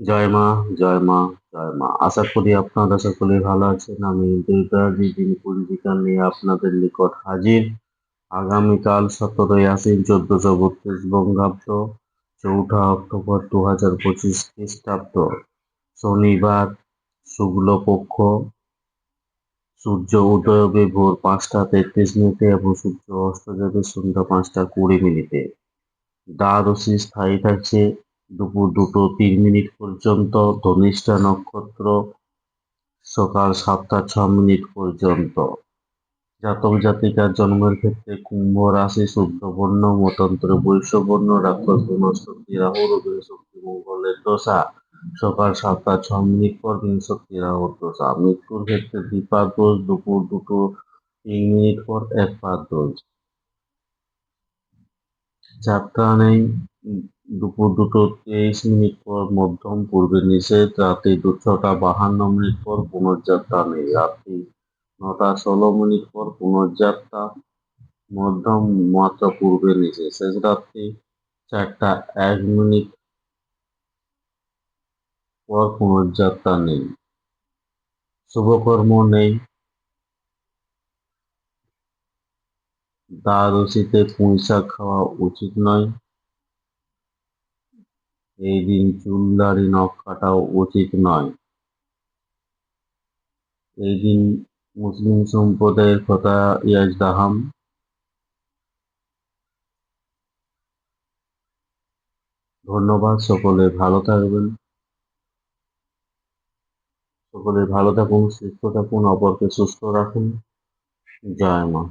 জয় মা জয় মা জয় মা। আশা করি আপনারা সকলে ভালো আছেন। আমি দেবরাজি দিন পঞ্জিকা নিয়ে আপনাদের নিকট হাজির। আগামীকাল সতেরোই আশ্বিন, চোদ্দশো বত্রিশ বঙ্গাব্দ, চৌঠা অক্টোবর দু হাজার পঁচিশ খ্রিস্টাব্দ। শনিবার, শুক্লপক্ষ, সূর্য উদয় হবে ভোর পাঁচটা তেত্রিশ মিনিটে এবং সূর্য অস্ত যাবে সন্ধ্যা পাঁচটা কুড়ি মিনিটে। দ্বাদশী স্থায়ী থাকছে। দুপুর দুটো তিন মিনিট পর্যন্ত ধনিষ্ঠা নক্ষত্র, সকাল সাতটা ছ মিনিট পর্যন্ত। জাতক জাতিকার জন্মের ক্ষেত্রে কুম্ভ রাশি শুদ্ধবর্ণ মতান্তরে বৈশ্যবর্ণ রাক্ষস বৃহস্পতি রাহু ও বৃহস্পতি মঙ্গলের দশা। সকাল সাতটা ছ মিনিট পর বৃহস্পতি রাহুর দশা। মৃত্যুর ক্ষেত্রে দ্বিপাদ দোষ, দুপুর দুটো তিন মিনিট পর এক পাদ দোষ। যাত্রা নেই। দুপুর দুটো তেইশ মিনিট পর মধ্যম পূর্বে নিষেধ, রাতে দু ছটা বাহান্ন মিনিট পর পুনর্যাত্রা নেই। রাত্রি নটা ষোলো মিনিট পর পুনর্যাত্রা, মধ্যম মাত্রা পূর্বে নিষেধ। শেষ রাত্রি চারটা এক মিনিট পর পুনর্যাত্রা নেই। শুভকর্ম নেই। দ্বাদশীতে পুঁই শাক খাওয়া উচিত নয়। এই দিন চুলদারি নখ উচিত নয়। এই দিন মুসলিম সম্প্রদায়ের কথা ইয়াজ দাহাম। ধন্যবাদ সকলে, ভালো থাকবেন। সকলে ভালো থাকুন, সুস্থ থাকুন, অপরকে সুস্থ রাখুন। জয় মা।